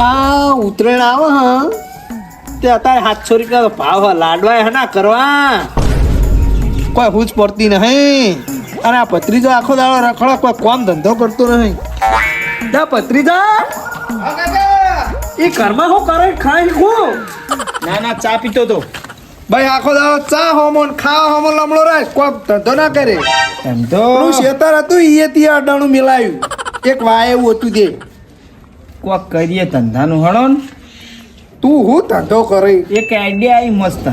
આ ઉત્તરાયણ આવે હ. તે અત્યારે સાતસો રૂપિયા ભાવ હ લાડવા હે ના કરવા. કોઈ હુજ પડતી નહીં. અને આ પત્રીજો આખો દાડો રખડો કોઈ કોમ ધંધો કરતો નહીં. દા પત્રીજા એ ઘરમાં હું કરે? ખાઈ હું ના ના ચા પીતો તો. ભાઈ આખો દાડો ચા હોમોન ખા હોમોન લમણો રાખ કોઈ ધંધો ના કરે. એમ તો શેતર હતું ઈએ ત્યાં અડાણું મિલાયું. એક વાય એવું હતું તે. કોક કરીએ ધંધાનું હળો ને તું હું ધંધો કરે? એક આઈડિયા આવી મસ્ત.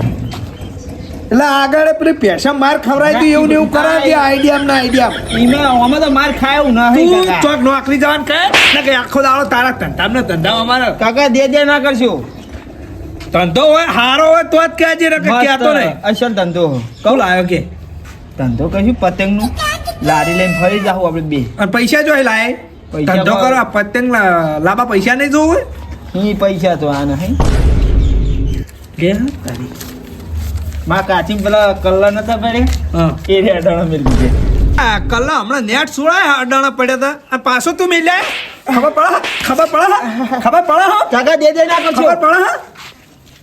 એટલે આગળ પેલી પેશા માર ખવડાય તું એવું ને એવું કરાય તે આઈડિયા ના આઈડિયા ઈમે અમે તો માર ખાયું ના હે તું ચોક નોકરી જવાનું કહે? ને કે આખો દાડો તારા ધંધા ને ધંધા અમારે. કાકા દે દે ના કરશો. ધંધો હોય હારો હોય તો જ કહેજે ને કે કહેતો નહીં. અસલ ધંધો. કહું લાયો કે? ધંધો કશું પતંગનું. લારી લઈને ફરી જાવ આપણે બે. અને પૈસા જો લાય? ધંધો કરો પતંગ લાંબા પૈસા નહીં જોવું ઈ પૈસા તો આના હે. લે માં કાચી પેલા કલ્લા નતા પડે હા. એ રે અડાણા મેલી દે આ કલ્લા હમણાં નેટ સુળાય અડાણા પડ્યા હતા અને પાછો તું મિલ્યા? ખબર પડે? ખબર પડે? ખબર પડે હા? કાકા દે દે ના કરશું. ખબર પડે હા?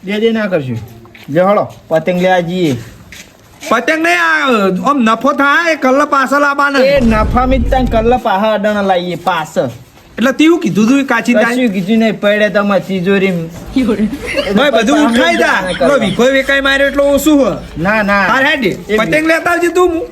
દે દે ના કરશું. જે હળો પતંગ લેવા જઈએ. પતંગ નહીં આ આમ નફો થાય કલ્લા પાછળ લાવવાના એ નફા મિત્તા કલ્લા પાહા અડણ લાવીએ પાસ. એટલે તીવું કીધું તું કાચી થાય કશું કીધું નહીં પડે તમારે તિજોરી ભાઈ બધું ઉઠાઈ દા પેલો વિખોય વેકાઈ માર્યો એટલો ઓછું હો. ના ના. હાર હેડ. પતંગ લેતા આવજે તું હું.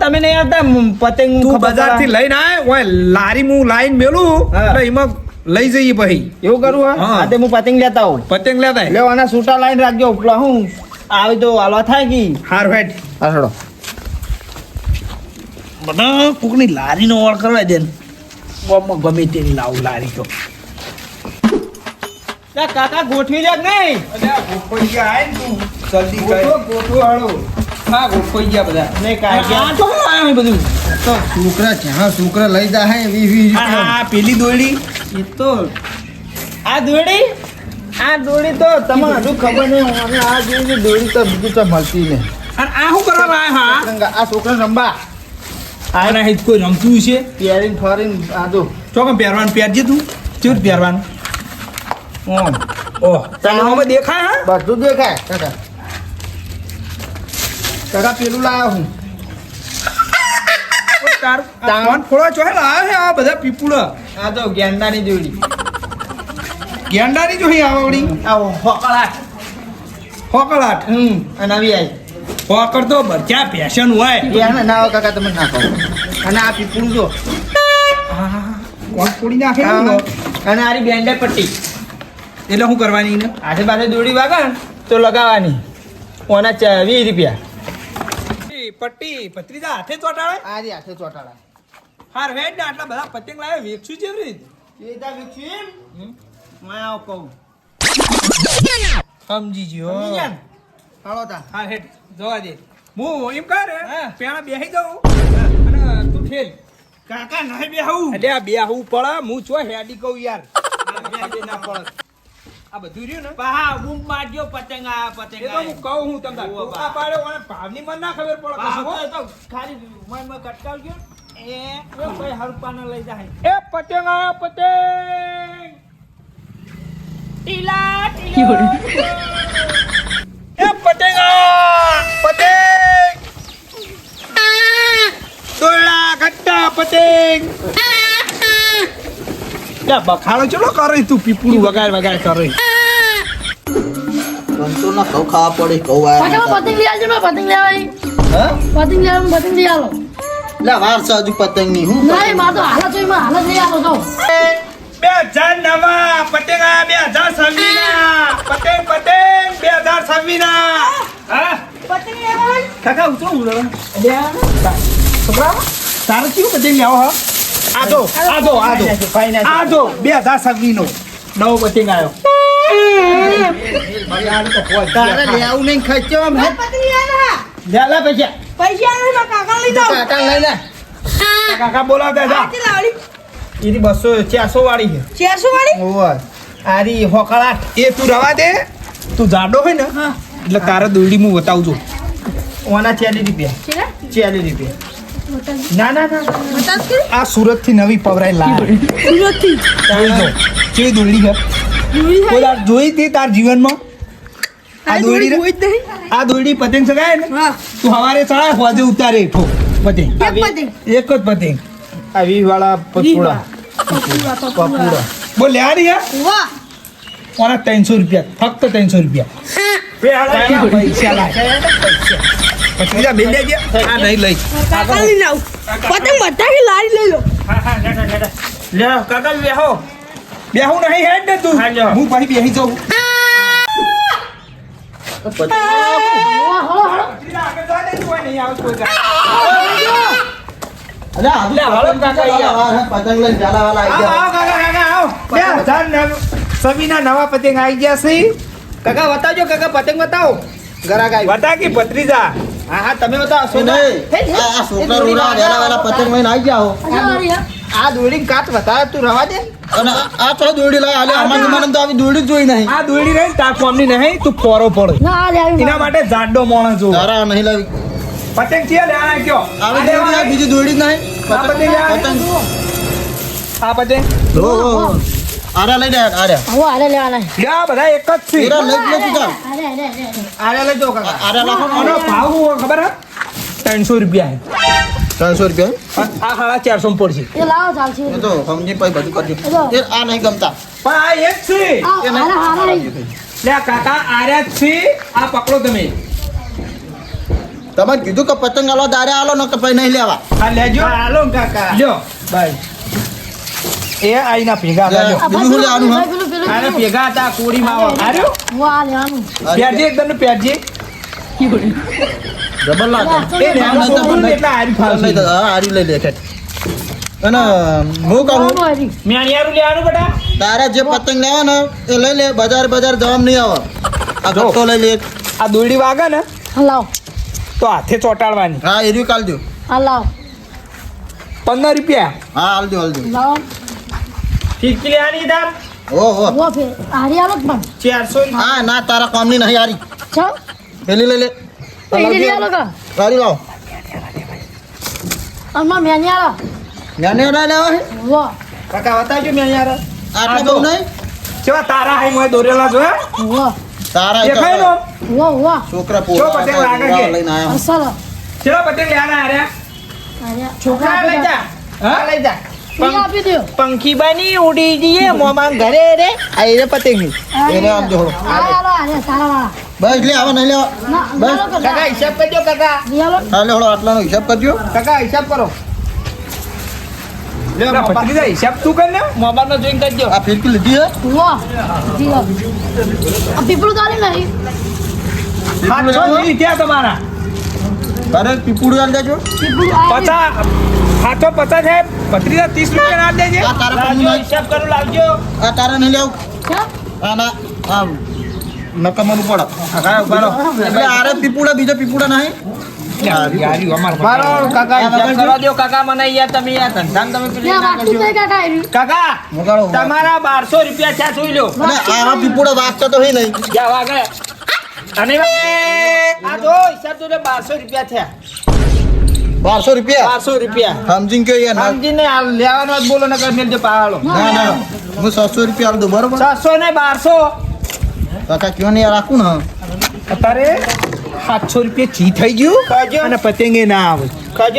તમે નહીં આવતા પતંગ તું બજારથી લઈને આય ઓય લારી હું લાઈન મેલું એટલે એમાં લઈ જઈએ ભાઈ એવું કરું હા? તે હું પતંગ લેતા આવું. પતંગ લેતા લેવાના સૂટા લાઈન રાખજો ઉપલા હું આવી તો હાલવા થાય કે? હાર વેટ. હાસડો બધા કોકની લારીનો ઓળ કરવા દે ને. ગમે તેની લાવું લારી તો. કાકા ગોઠવી લે નહીં? જલ્દી ગોઠવો ગોઠવો હળો હા ગોઠવી ગયા બધા. નહીં કાંઈ આ તો શું લાવ્યો બધું? તો છોકરા જ્યાં છોકરા લઈ જાય વી વી આ આ પેલી દોડી એ તો આ દોડી આ દોડી તો તમને હજુ ખબર નહીં અને આ જેવી દોડી તો બીજી તો મળતી નહીં. અને આ શું કરવા લાવ્યા હા? આ છોકરા રંબા આ નહીં કોઈ રમતું છે પહેરીને ફરીને આ તો ચોકમ પહેરવાનું પહેરજે તું. ચેવું પહેરવાનું? ઓમ. ઓહ તને દેખાય હા? બધું દેખાય કાકા. કાકા પેલું લાવ્યો હું. તાર ફોડો ચોહે લાવ્યો છે આ બધા પીપુડા. આ તો ગેંડાની દોડી ગેંડાની જોઈ આવડી આવો હોકળાટ હોકળાટ હમ અને આવી આવી હોકળ તો બધા ફેશન હોય. યાર ના હોય કાકા તમે ના કહો અને આ પીપળું જો. કોણ પૂડી નાખે અને આરી બેન્ડે પટ્ટી. એટલે શું કરવાની ને આજે પાસે દોડી વાગે તો લગાવવાની. ઓના ચ વીસ રૂપિયા. પટ્ટી પત્રીજા હાથે ચોટાડે? આરી હાથે ચોટાડે. હાર વેડ ને આટલા બધા પતંગ લાવે વેચશું જેવી રીતે. એ તા વિકસીમ મેં આવ કહું સમજી ગયો ગયા ને? હાલો તા. હા હેડ જવા દે. હું એમ કર. પેણા બેહી જાઉં. અને તું ઠેલ કાકા નહીં બેહું. એટલે આ બેહું પડે હું છો હેડી કહું યાર. ના પડે આ બધું રહ્યું ને? હા બૂમ મારજો પતંગ આ પતંગ તો હું કહું હું તમને. આ પાડે ઓને ભાવની મને ના ખબર પડે. તો ખાલી મય મય કટકાવજો એ કોઈ હરપાના લઈ જાય. એ પતંગ આ પતંગ. ટીલા ટીલા. એ પતંગ આયો પતંગ દોરડા ઘટ્ટા પતંગ યા બખાડો ચલો કરે તું પીપળું વગાડ વગાડ કરે. કંટો ના કઉ ખાવા પડે કઉ પાછા પતંગ લઈ આવજો પતંગ આવી હા? પતંગ લઈ આવો પતંગ લઈ આવો. લે વાર છે હજુ પતંગની હું નહીં માં તો હાલત હોયમાં હાલત લઈ આવો તો બે હજાર નવા પતંગ બે હજાર છવ્વી ના પટેગ પતંગ બે હજાર છવ્વી ના કાકા ઉતરો હું છોકરા તારે કેવું પતંગ લેવો હા? આજો આજો આજો. આજો આ જો બે હજાર છવ્વી નો નવો પતંગ આવ્યો તારે લેવું નહીં ખર્ચો આમ હે? પતંગ લઈ આવો લે લે પૈસા પૈસા કાકા લઈ કાકા લઈ લે કાકા બોલાવતા જા. એની બસો ચારસો વાળી છે. ચારસો વાળી? ઓવર આરી હોકળાટ એ તું રવા દે. તું જાડો હોય ને એટલે તારે દોરડી હું બતાવજો ઓના ચાલીસ રૂપિયા. ચાલીસ રૂપિયા. ના ના ના. આ સુરતથી નવી પવરાય લાવ. સુરતથી? જોઈ જો કેવી દોરડી છે જોઈ હતી તાર જીવનમાં? આ દોરડી આ દોરડી પતંગ સગાય ને? તું હવારે ચડાય હોજે ઉતારે પતંગ. એક જ પતંગ. આ વી વાળા પકુડા પપુડા પકુડા બોલ લે યાર વાહ કોના ત્રણસો રૂપિયા ફક્ત ત્રણસો રૂપિયા પૈસા લાગે પૈસા બિલ લેજે આ નહીં લઈ કાકા લઈને આવું પતંગ બધા કે લારી લઈ લો લે કાકા બેહો બેહું નહીં હેડ ને તું હા, પછી બેહી જાઉં આ. પતંગ આવો કાકા કાકા આવો. બે હજાર નવ- પતંગ આવી ગયા છે. કાકા બતાવજો કાકા પતંગ બતાવો. ગરાક આવી. બતા કે ભત્રીજા. હા હા તમે બતાવો છોકરા રોડા પતંગ લઈને આવી હા. આ દોડી કાચ બતાવે તું રવા દે. અને આ- તો દોરડી લાવી આલે અમારી તો આવી દોરડી જ જોઈ નહીં. આ દોડી રહી તાર કોમની નહીં તું પોરો પડે એના માટે જાડો માણસ જો તારા નહીં લાવી. પતંગ છે લેવાના કયો? આવે આ બીજી દોડી ના નહીં આ પતંગ? પતંગ. આ પતંગ. ઓ ઓ હો. આરા લઈ દે આરા. હું આરે લેવાના. લ્યા બધા એક જ છે. પૂરા લઈ જ લે તું ચાલ. અરે લઈ જો કાકા. આરા લાખો આનો ભાવ ખબર હે? ત્રણસો રૂપિયા. ત્રણસો રૂપિયા. આ સાડા ચારસો માં પડશે. એ લાવો ચાલશે. એ તો સમજી પછી બધું કરજો. એ આ નહીં ગમતા. પણ આ એક છે. હારા નહીં લે કાકા આર્યા જ છે. આ પકડો તમે. તમે કીધું કે પતંગ આલો દારે આલો ન કે પછી નહીં લેવા. હા લેજો. આલો કાકા. જો ભાઈ એ આઈના ભેગા લેવાનું, આને ભેગા હતા કોડી માં આર્યો વાહ લેવાનું. પ્યાજી એકદમ પ્યાજી. જબર લાગે. એ લેવાનું એટલે તો હા હારી લઈ લે છે. અને હું કહું? મેણિયારું લેવાનું બેટા. તારે જે પતંગ લેવા ને એ લઈ લે. બજાર બજાર જવામ નહીં આવે. આ જો. કટ્ટો લઈ લે. આ દોરડી વાગે ને હા લાવો. તો હાથે ચોટાડવાની. હા એર્યું કાલ દો. હા લાવ. પંદર રૂપિયા. હા હાલ દો હાલ દો. લાવો. ફીરકી લેવાની વો ફેર હારી આલો પણ? ચારસો હા ના તારા કામની નહીં હારી. છો? પેલી લઈ લે પેલી લઈ આલો કા. હારી લાવો આમાં મેની આલો જ્ઞાને હે? વો કાકા બતાવજો મેણિયાર આટલા બહુ નહીં? કેવા તારા હાઈ મોય દોરેલા જોયા વો તારા દેખાય નો વો વો છોકરા પોરા લાગે કે? લઈને આવ્યા અસલ ચલો. પતંગ લેવાના હાર્યા અરે છોકરા લઈ જા. હા. લઈ જા. ઈ આપી દો પંખી બની ઉડી જઈએ મોમાં ઘરે રે. આઈ રે પતંગ એને આમ જો હળો. આ આલો સારા વાળા બસ લે આવો નહીં લેવા ના બસ. કાકા હિસાબ કરજો કાકા. ઈ આલો હા લે હળો આટલાનો હિસાબ કરજો. કાકા હિસાબ કરો. પેલા ભત્રીજા હિસાબ તું કર ને મોબાઈલ નો જોઈન કરજો આ ફિરકી લીધી હે? વો જીઓ. આ પીપળું તારી નહીં સાતસો જી ત્યાં તમારા. તારે પીપુડી હાલ દેજો. પીપળું પચાસ. સાતસો પચાસ છે ભત્રીજા ત્રીસ રૂપિયા ના દેજે. નહીં હિસાબ કરું લાવજો. આ તારે નહીં લેવું. આ ના આમ. નકમનું પડે આ કાયો બારો. એટલે આરે પીપુડા બીજા પીપુડા નહીં. તમારા બારસો રૂપિયા થયા જોઈ લો પીપુડા વાગતા તો નહીં જા વાગે અને આ જો હિસાબ તો બારસો રૂપિયા થયા. બારસો રૂપિયા? બારસો રૂપિયા. સમજીને કે યાર ના લેવાનો જ બોલો નકર મેલજો પાહાડો ના ના હું સાતસો રૂપિયા આલ દઉં બરોબર? છસો ને બારસો. કાકા કયો ને રાખું ને. અત્યારે સાતસો રૂપિયા ચી થઈ ગયું. અને પતંગે ના આવે.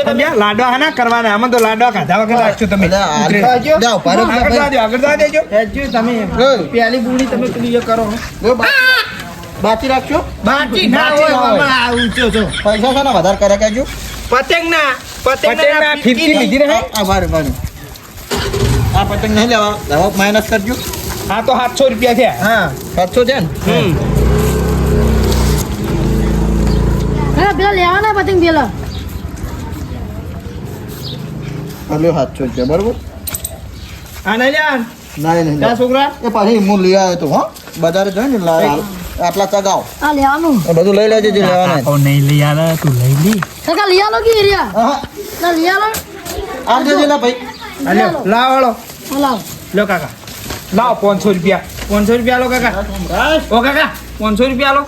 તમે. લાડવા હાના કરવાના. આમાં તો લાડવા ખાધા વગર રાખશો તમે. આગળ આગળ દેજો. તમે. ભાઈ. બુડી તમે પેલી કરો. બાકી- બાકી રાખજો. બાકી ના હોય આમાં ઊંચો છો પૈસા છે ને વધારે કરે કહેજો પતંગ ના પતંગ ના ફિરકી લીધી રહે આ બાર બાર આ પતંગ નહીં લેવા. હવે માઇનસ કરજો. હા તો સાતસો રૂપિયા છે. હા સાતસો છે ને? કાકા પેલા લેવાના પતંગ પેલા. હલ્યો સાતસો રૂપિયા બરોબર? આ નહીં લ્યા. ના નહીં ત્યાં છોકરા. એ પાછી હું લઈ આવ્યો તો હો. બજારે જોઈ ને લાવે આટલા ચગાવ. આ લેવાનું. બધું લઈ લેજે જે લેવાના નહીં લઈ આવે તું લઈ લી. કાકા લઈ આલો કે એરિયા હા ના લઈ આલો આ દેજે ના ભાઈ. આ લાવ લાવો લાવ લો લાવો. કાકા. લાવ પાંચસો રૂપિયા. પાંચસો રૂપિયા લો કાકા. ઓ કાકા પાંચસો રૂપિયા લો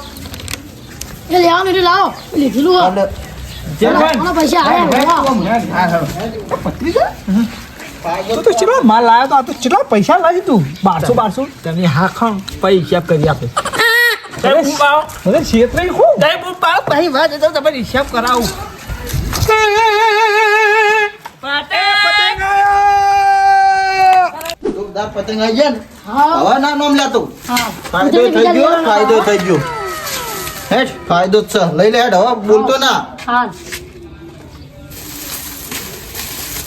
એ લાવો લીધેલું આના પૈસા આયા વાહ. હા હળો તું તો ચેટલો માલ લાવ્યો તો આ તો ચેટલા પૈસા લાવી તું. બારસો બારસો. તમે હા ખાઓ પછી હિસાબ કરી આપે. મને છેતરાઈ ખૂબ તમે બૂટ પાડો પછી વાત તો તમે હિસાબ કરાવું. પતંગ આવી ગયા ને હા. હવે ના નામ લેતો. ફાયદો થઈ ગયો ફાયદો થઈ ગયો. હેઠ ફાયદો જ છે. લઈ લે હેઠ હવે બોલતો ના. હા.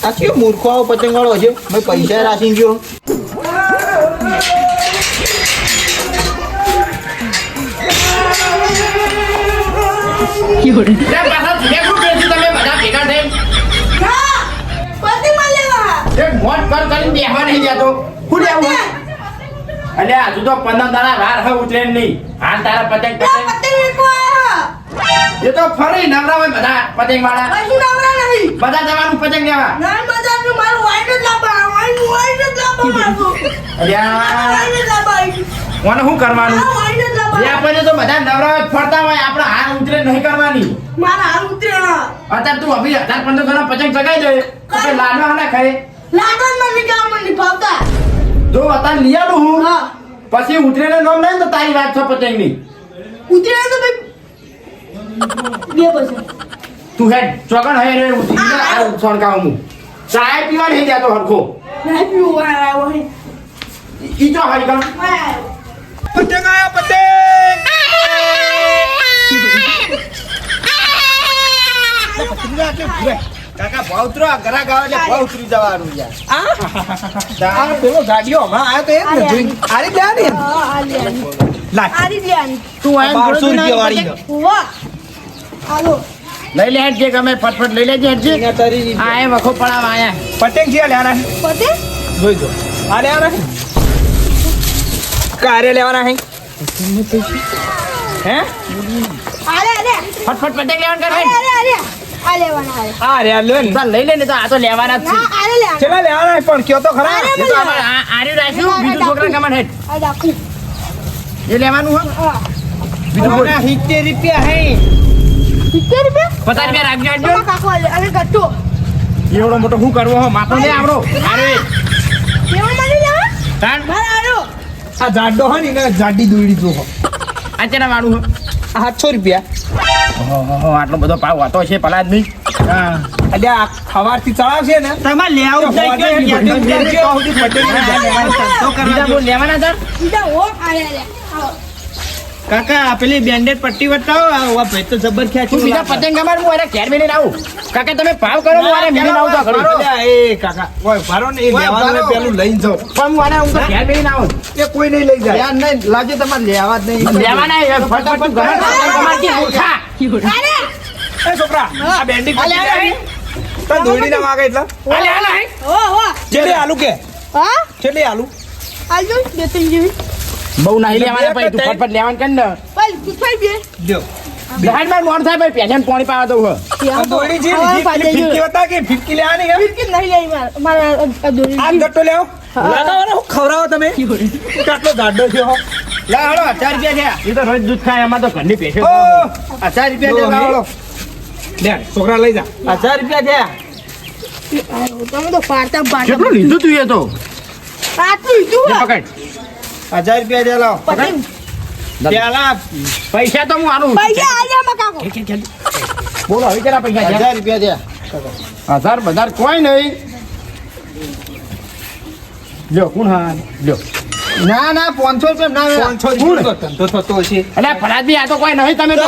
આ કયો મૂર્ખો આવો પતંગ વાળો છે મેં પૈસા રાખી ગયો. અલ્યા હજુ તો પંદર દાડા વાર હે ઉતરે નહીં. હાલ તારા પતંગ પતંગ. એ તો ફરી નવરા હોય બધા પતંગ વાળા બધા જવાનું પતંગ લેવા. અલ્યા. મને શું કરવાનું? આપણે તો બધા નવરા હોય ફરતા હોય આપણે હાર ઉતરે નહીં કરવાની. મારા હાર ઉતરે અત્યારે તું અભી હજાર પંદર ઘણા પતંગ ચગાઈ દે. ના ખાય. લાડવા ના ખાય જો અત્યારે લઈ આવું હું પછી ઉતરેને નોમ નહીં તો તારી વાત છે પતંગની. તું હેડ ચોકન હે રે ઉતરી જા આ સોનકાવ હું. ચાય પીવા નહીં જાતો હરખો ઈ તો હઈ ગમ પતંગ આયા પતંગ! કાકા ભાવ ઉતરો ભાવ ઉતરી જવાનું યાર આ? પેલો ગાડીઓ હમણાં આયો તો એ જ ને જોઈને આરી ગયા ને લાય. તું આમ બારસો રૂપિયા વાળી છે. લઈ લે ગમે ફટફટ લઈ લેજે હેડ જે આ એ વખો પડાવ આયા પતંગ છે લેવાના છે. જોઈ જો. આ લેવાના કારે લેવાના હે? હે ફટફટ પતંગ લેવાના કર હેડ આ રે લે ને. લઈ લે ને તો આ તો લેવાના જ છે. ચેલા લેવાના. છે? પણ કયો તો ખરા. એ તો આ આર્યું રાખ્યું બીજું છોકરા કમાન હેડ એ લેવાનું હો. બીજું બોલ. સિત્તેર રૂપિયા હે. પચાસ રૂપિયા રાખજો હેડ એવડો મોટો શું કરવો હો? માથો લે આવડો. અરે. તાણ. આ જાડો હે ને જાડી દોડી જો આ તેના વાળું હો? સાતસો રૂપિયા. આટલો બધો ભાવ હતો છે પલા જ નહીં આ ખવારથી ચડાવશે ને તમારે લેવું બીજા સુધી કાકા પેલી બેન્ડેડ પટ્ટી વટાવો આ ભાઈ તો જબર ખ્યા તું બીજા પતંગ અમાર હું અરે ઘેર મેલી આવું? કાકા તમે ભાવ કરો હું અરે મેલી આવું તો ખરું. એ કાકા ઓય ભારો ને એ લેવાનું ને પેલું લઈને જાવ પણ હું અરે હું તો ઘેર મેલી આવું. એ કોઈ નહીં લઈ જાય. યાર નહીં લાગે તમારે લેવા જ નહીં. લેવાના એ ફટાફટ ઘરે પતંગ ઉઠા? અરે! એ છોકરા આ બેન્ડી પતી જાય તને દોડી ના માગે એટલે? અલે આ નહીં ચેલી આલુ કે. ચેલી આલુ. બહુ નહીં લેવાના ભાઈ તું ફટફટ લેવાનું કર ને. જો. બહારમાં મોડ થાય ભાઈ પેશન પાણી પાવા દઉં હે. આ દોડી જે ફિરકી બતા કે ફિરકી લેવાની એમ આ ગટ્ટો લેવો હું. તમે? કેટલો દાડો છે હો. લા હળો હજાર રૂપિયા છે. એ તો રોજ દૂધ ખાય એમાં તો ઘરની પેશે ઓ! હજાર રૂપિયા છે લાવો લે. છોકરા લઈ જા. હજાર રૂપિયા છે. કેટલું લીધું તું એ તો? લે પકડ. હજાર રૂપિયા દે લાવો. પેલા પૈસા તો હું આનું. બોલો હવે કેટલા પૈસા હજાર રૂપિયા દે. હજાર બજાર કોઈ નહીં. લ્યો કોણ હા? લ્યો. ના ના પાંચસો રૂપિયા ના. પાંચસો ધંધો થતો હશે. અલ્યા ફરાજી આ તો કોઈ નહીં. તમે તો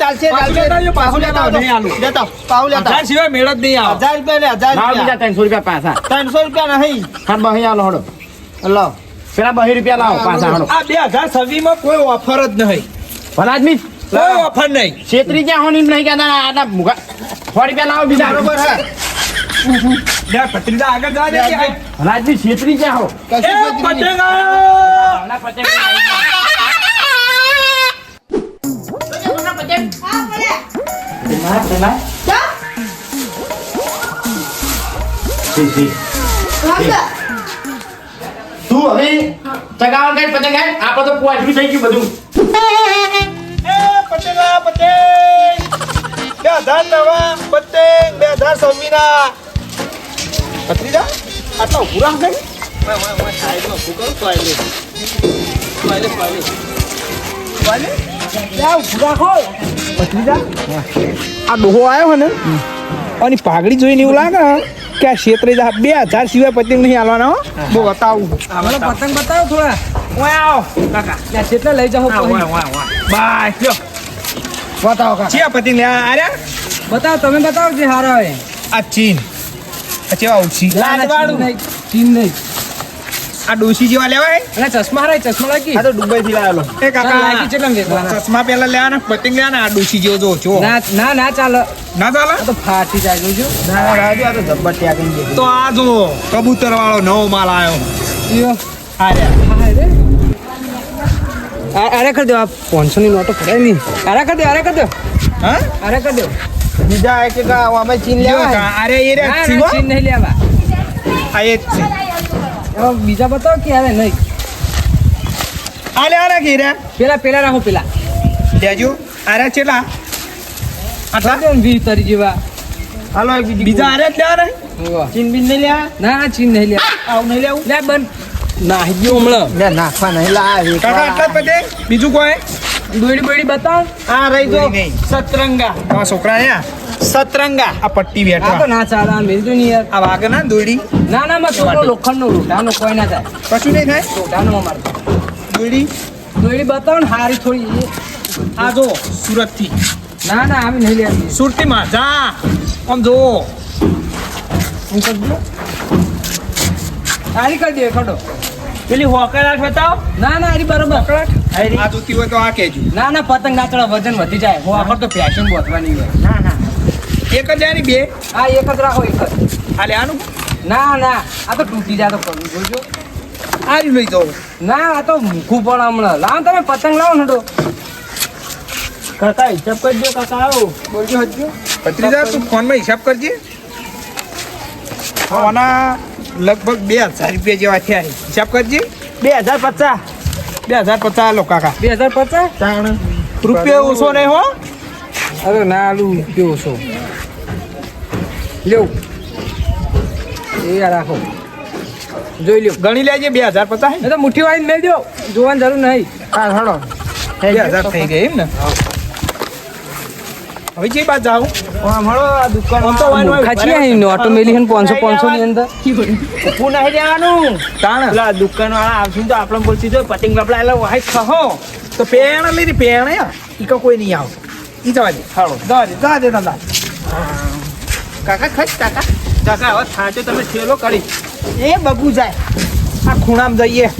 ચાલશે ચાલશે. પાહુ લેતા નહીં આલુ. લેતા પાઉ લેતા હજાર સિવાય મેળ જ નહીં આવે. હજાર રૂપિયા હજાર રૂપિયા. ત્રણસો રૂપિયા પાછા. ત્રણસો રૂપિયા નહીં. હા બહી આલો હડો લો પેલા બહી રૂપિયા લાવો પાછા હડો આ બે હજાર છવ્વીસમાં કોઈ ઓફર જ નહીં ફરાજમી કોઈ ઓફર નહીં છેતરી ક્યાં હોની નહીં કહેતા આના મુગા સો રૂપિયા લાવો બીજા બરોબર હે લે આગળ જવા દે કે. ફરાજમી છેતરી ક્યાં હો પતંગ. પતંગ. જી, જી. તું હવે ચગાવણ કઈ પતંગ કાઢ. આપણે તો પોચરું થઈ ગયું બધું. એ પતંગ બે હજાર નવા પતંગ, બે હજાર સમીરા પત્રીજા આટલા ઉભું રાખે સાઈડમાં ઉભું કરું ટોયલેટ ટોયલેટ ટોયલેટ આ ડોહો આવ્યો ને? અને પાઘડી જોઈને એવું લાગે કે આ ક્ષેત્રે જા બે હજાર સિવાય પતંગ નહીં હાલવાના હો. બહુ બતાવું. પતંગ બતાવો થોડા. ઓય આવો. કાકા. કેટલા લઈ જાઓ હા, ઓય ઓય ઓય. બાય લ્યો. બતાવો કાકા. ચિયા પતંગ લે આ બતાવો તમે બતાવો જે હારા હોય. આ ચીન. આ ચેવા ઉછી? નહીં ચીન નહીં. આ ડોસી જેવા લેવાય? અને ચશ્મા હારા ચશ્મા લાગી. આ તો દુબઈ થી લાવેલો. એ કાકા, લાગી છે વેચવાના? ચશ્મા પેલા લેવાના પતંગ લેવાના? આ ડોસી જેવો જો જો. ના ના ના ચાલો. ના ચાલે? તો ફાટી જાય જોજો. ના રાજુ આ તો જબ્બર ત્યાં ગયો તો આ જો કબૂતર વાળો નવો માલ આવ્યો યો આ રહ્યા હા રે. આ- અરે કર દો આ પાંચસો ની નોટો ફરાય નહીં. અરે કર દો અરે કર દો. હા? અરે કર દો. બીજા એક અમે ચીન લેવા અરે એ ચીનો નહીં લેવા. આ એ જ છે. બીજા બતાવો કે અરે નહીં. આ લેવાના કે રે પેલા પેલા રાખો પેલા. લેજો આ રે ચેલા આટલા ને તરી જેવા. હાલો બીજા આ રે જ હોવા. ચીન બીન નહીં લ્યા ના ના ચીન નહીં લ્યા આવું નહીં લેવું? લે બન ના ગયો હમણાં. લે નાખવા નહીં લાવે કાકા આટલા પતે બીજું કોઈ? દોડી બોડી બતાવ. આ રહી જો નહીં. સતરંગા. આ છોકરા અહીંયા? સતરંગા. આ પટ્ટી આ તો ના ચાલે આ મેલ નહીં યાર. આ વાગે ના દોડી ના ના માં છોકરો લોખંડનો રોટાનો કોઈ ના થાય. કશું નહીં થાય? રોટાનો મારે દોડી દોડી બતાવો ને હારી થોડી. આ જો સુરતથી ના ના આવી નહીં લેવી સુરતી માં જા. આમ જો હું કર હારી કરી દે ખડો પેલી હોકળાટ બતાવો. ના ના હારી બરોબર. આ જોતી હોય તો આ કહેજો. ના ના પતંગ નાચડા વજન વધી જાય. હું આખર તો ફેશન બોતવાની હોય. ના ના એક જ આની બે? આ એક જ રાખો એક જ. આ લે આનું? ના ના આ તો તૂટી જાય તો કરવું જોજો. આ લઈ જાઓ. ના આ તો મૂકું પણ હમણાં. લાવો તમે પતંગ લાવો ને તો. કાકા હિસાબ કરજો કાકા આવો. બોલજો હજુ ભત્રીજા તું ફોનમાં હિસાબ કરજે. આના લગભગ બે હજાર રૂપિયા જેવા થયા. હિસાબ કરજે. બે હજાર પચાસ. બે હજાર પચાસ લો કાકા. બે હજાર પચાસ? રૂપિયા ઓછો નહીં હો. અરે ના આલું કેવો છો? લ્યો. એ રાખો. જોઈ લ્યો. ગણી લેજે બે હજાર પચાસ એ તો મુઠ્ઠી વાળીને મેળ દો. જોવાની જરૂર નહીં. હા હડો બે હજાર થઈ ગયા એમ ને? હવે જે બાદ જાઉં આમ હળો આ દુકાન તો ખાચી અહીં નોટો મેલી હન 500 500 ની અંદર. ઊભું નહીં જવાનું તાણ. લા દુકાન વાળા આવશું તો આપણે બોલતી જો પતંગ બાપલા એટલે વાહી ખહો. તો પેણ રી પેણ ઈ કોઈ નહીં આવ. ઈ જવા દે હાલો. જવા દે જવા દે દાદા કાકા ખચ કાકા. કાકા હવે થાચો તમે થેલો કરી એ બબુ જાય. આ ખૂણામાં જઈએ.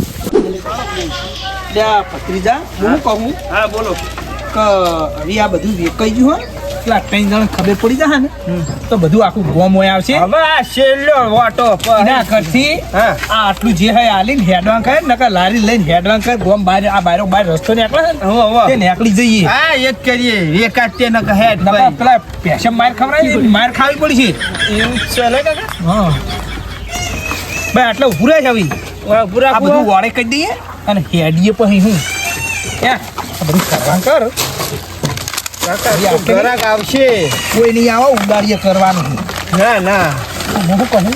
ત્યાં ભત્રીજા હું કહું હા બોલો. કે હવે આ બધું વેકાઈ ગયું હોય પેલા ત્રણ જણ ખબર પડી જાય ને તો બધું આખું ગોમ હોય આવશે. હવે આ છેલ્લો વાટો એના કરથી આ આટલું જે હોય આલીને હેડવાં કરે નકર લારી લઈને હેડવાં કરે ગોમ બહાર આ બારો બહાર રસ્તો નીકળે છે ને તે નીકળી જઈએ. હા એ જ કરીએ. એકાદ તે નક હેડ નકર પેલા પેશમ માર ખવડાય માર ખાવી પડી છે એવું ચાલે કાકા. હા. ભાઈ આટલા ઉભું રહે છે હવે પૂરા આ બધું વાળે કરી દઈએ અને હેડીએ પછી હું. ક્યાં બધું કરવાનું કર. આવશે. કોઈ નહીં આવો ઉડાડીએ કરવાનું ના ના. હું શું કહું?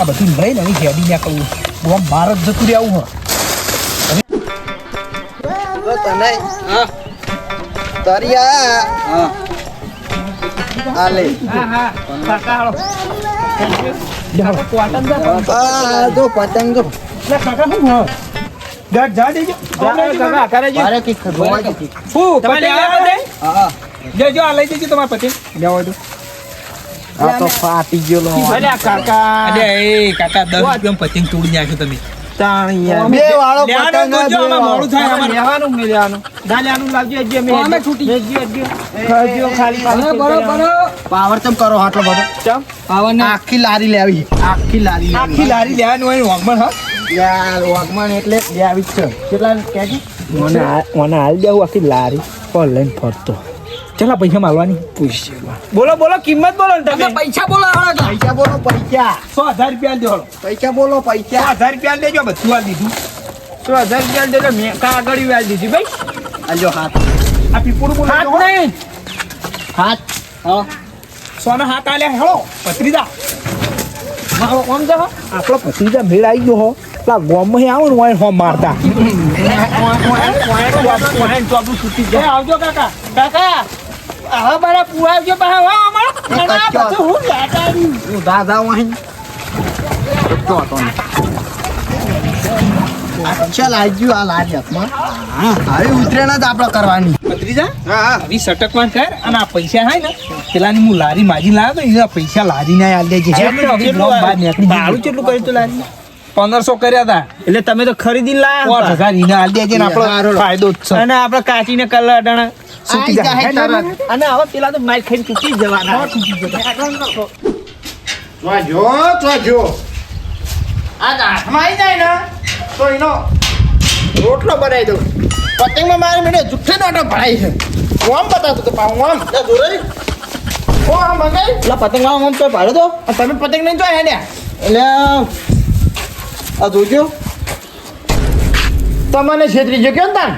આ બધું લઈને હવે હેડી ના કહું. આમ બહાર જ જતું રહેવું હોય તો તને આ લે. હા હા. કાકા હાલો. જો. પતંગ. કાકા હા ગાઢ જા દેજો. કાકા કરે મારે. કઈ ખબર શું તમે લેવા દે હા લેજો આ લઈ દેજો તમારા પતિ લેવા હોય આ તો ફાટી ગયો લો અલ્યા કાકા. અરે એ કાકા 10 રૂપિયા પતંગ તોડી નાખ્યો તમે. તાણિયા. બે વાળો લેવાનું પતંગ તો જો, બે આમાં મોડું થાય વાળો. અમારે. લેવાનું ને લેવાનું. ના લેવાનું લાવજો હજી અમે અમે છૂટી. ખાજો ખાલી બરો બરો. બરો પાવર ચમ કરો આટલો બધો. પાવર ને આખી લારી લેવી. આખી લારી આખી લારી લેવાનું હોય હા? વાગમાન એટલે બે આવી છે. કેટલા મને મને હાલ દેવું આખી લારી. પર લઈને ફરતો. ચલા પૈસા માલવાની. પૂછશે બોલો બોલો કિંમત બોલો તમે. પૈસા બોલો પૈસા બોલો પૈસા. સો હજાર રૂપિયા દેવો પૈસા બોલો પૈસા. હજાર રૂપિયા દેજો બધું આ દીધું. સો હજાર રૂપિયા દેજો મેં કાગળ વ્યાજ દીધી ભાઈ. આજો હાથ. આ પીપુડું બોલો હાથ નહીં. હાથ. હા. સોના હાથ આલ્યા હેળો પત્રીદા આપણો ભત્રીજા મેળ આવી ગયો હો. પેલા ગોમમાં આવો ને વાય હોમ મારતા. આવજો કાકા. કાકા હવે મારા પુરાવજો બહાર હો અમારા આ બધું હું લાટા હું દાદા વાહી. ચાલ આજુ આ લાજ હાથમાં. હવે ઉતરેણ જ આપણે કરવાની. ભત્રીજા આવી સટકવાન કર અને આ પૈસા હાય ને પેલાની હું લારી માજી લાવ્યો તો એના પૈસા લારી ના આલ દેજે ભાડું કેટલું કર્યું તું લારી પંદરસો કર્યા હતા એટલે તમે તો ખરીદી લાયા હજાર એને આલ દેજે ને આપણો ફાયદો જ છે. અને આપણે કાચીને કલર અડાણા. છૂટી જાય. અને હવે પેલા તો માર ખાઈને ચૂકી જવાના. તો જો તો જો આ હાથમાં આવી જાય ને. તો એનો રોટલો બનાવી દઉં. પતંગમાં મારે મેળે જુઠ્ઠે નોટો ભરાય છે. હું આમ બતાવતો તો પાછું આમ. ઓ આમ મંગાઈ એટલે પતંગ આમ તો ભાડો તો તમે પતંગ નહીં જોયા ને એટલે આ જોજો. તમને છેતરી જો કેમ તાન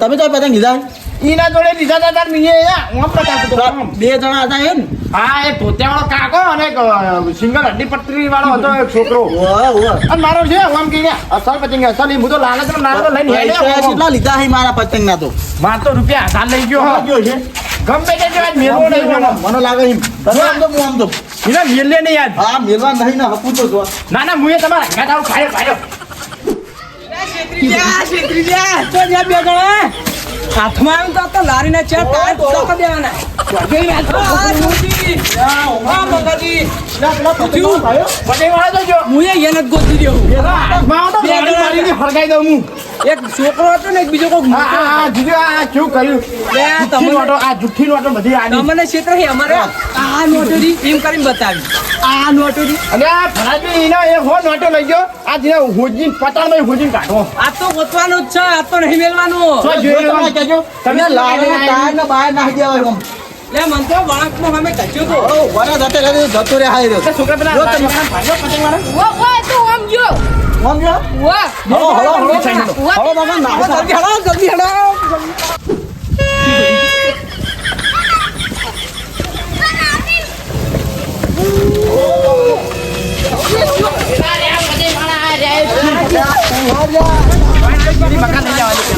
તમે તો પતંગ લીધા ઈના જોડે લીધા હતા તાર મીએ આમ બતાવતો તો બે જણા હતા એમ. હા એ ધોતિયાવાળો કાકો અને સિંગલ હડ્ડી પટરી વાળો હતો એક છોકરો. અને મારો છે આમ કહીને અસલ પતંગ અસલ હું તો લાલચમાં લઈને કેટલા લીધા હે મારા પતંગ ના તો. માર તો રૂપિયા હજાર લઈ ગયો. ગયો છે. ગમે તે જવાય મેળવો નહીં મને. મને લાગે એમ. તમે આમ તો હું આમ તો. એના મેલે નહીં યાદ હા મેલવા નહીં ને હપું તો જો. ના ના મુએ તમારા ઘાટ આવું ખાયો ખાયો. હાથમાં આવ્યું તો તો લારીના ટોકા દેવાના. આ મોદી. આ મગાજી. પૂછ્યું? પતંગ વાળો તો જો. હું એ એને ગોતી હાથમાં મારીને દઉં હું. એક છોકરો હતો ને એક બીજો કોક આ આ આ આ આ શું કર્યું? લે, આ તમને- નોટો આ જુઠ્ઠી નોટો બધી આની. તમને ક્ષેત્ર છે અમારે આ નોટોરી એમ કરીને બતાવી. આ નોટોરી અને આ એનો એ હો નોટો લઈ ગયો. આ જે હોજીન પતાળમાં હોજીન કાઢો આ તો ગોતવાનો જ છે આ તો નહીં મેલવાનો. તો તમે લાવે ટાયર ને બહાર નાખી દેવા આમ લે મન તો વળાંકમાં અમે કચ્યો તો ઓ વરા જતે કરે જતો રે હાય રહ્યો છોકરા પેલા જો તમે- ભાગ્યો પતંગ વાળા વો વો તું આમ જો આમ જો વો હળો હળો હળો હળો બાબા નાખો જલ્દી હળો જલ્દી હળો ચલો તો જાઓ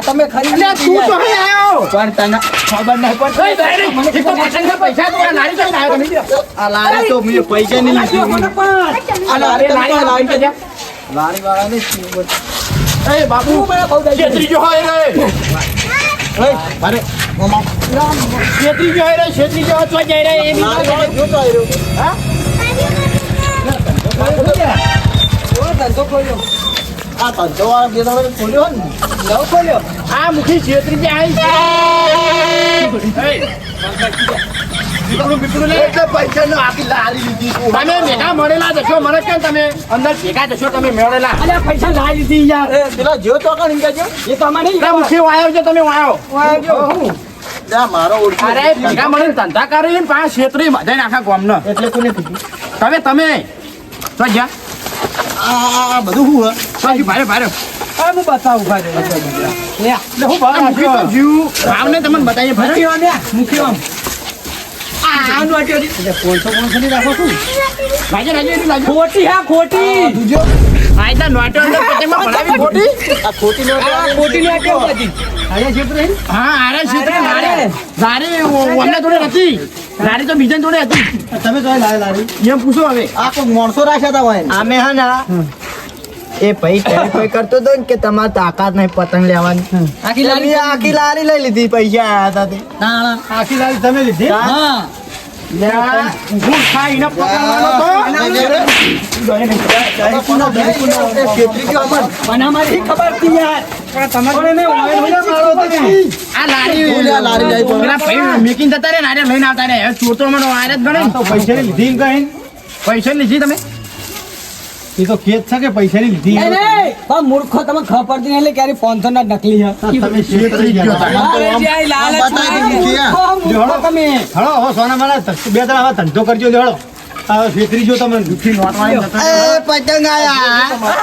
તમે મેં પૈસા નહીં લારી વાળા ને બાબુ છેતરી જો હોય રે છેતરી જાય રહ્યો રે છેતરી જો અથવા જાય રે એ બી જોતો આવ્યો ધંધો ખોલ્યો? આ ધંધો વાળા બે દાડા ખોલ્યો ને નવો ખોલ્યો? આ મુખી છેતરી જે તું. તમે ભેગા મળેલા જશો મને કેમ તમે અંદર ભેગા જશો તમે મળેલા? અરે પૈસા લાવી દીધી યાર. એ પેલા જો તો કણ એ તો અમારે નહીં મુખી વાયો છે તમે વાયો. જા મારો અરે ભેગા મળીને ધંધા કરીને પાંચ છેતરી બધાય આખા ગામનો એટલે કોને કીધું તમે તમે તો આ આ- આ બધું હું તો ભારે ભારે હવે હું બતાવું ભાઈ લે હું ભારે જીવ ભાવને તમને બતાવીએ ભારે મુખી આમ. આ આ ખોટી હા ખોટી આયતા નોટો અંદર ખોટી? આ ખોટી આ ખોટી નોટો હા આરે લારે લારે હતી. લારી તો બીજા જોડે હતી. તમે કઈ લારી લારી. એમ પૂછો હવે. આ કોઈ માણસો રાખ્યા હતા હોય અમે હા ના. એ ભાઈ ટેલિફોન કરતો હતો ને કે તમારે તાકાત નહીં પતંગ લેવાની? આખી લાલી આખી લારી લઈ લીધી પૈસા આયા હતા તે. આખી લારી તમે લીધી? હા. મેકીને જતા રે લઈને આવતા રે ચોર તો મને આરે જ ગણે તો પૈસાની લીધી પૈસા લીધી તમે? એ તો ખેત છે કે પૈસાની લીધી એ પણ મૂર્ખો તમે ખબર પડતી નહીં એટલે ક્યારે પાંચસો ના નકલી હે. તમે હળો. હવે સોના મારા બે ત્રણ આવા ધંધો કરજો હળો. હવે ફેતરી જો તમે દુખી નોટવાળી એ પતંગ આયા.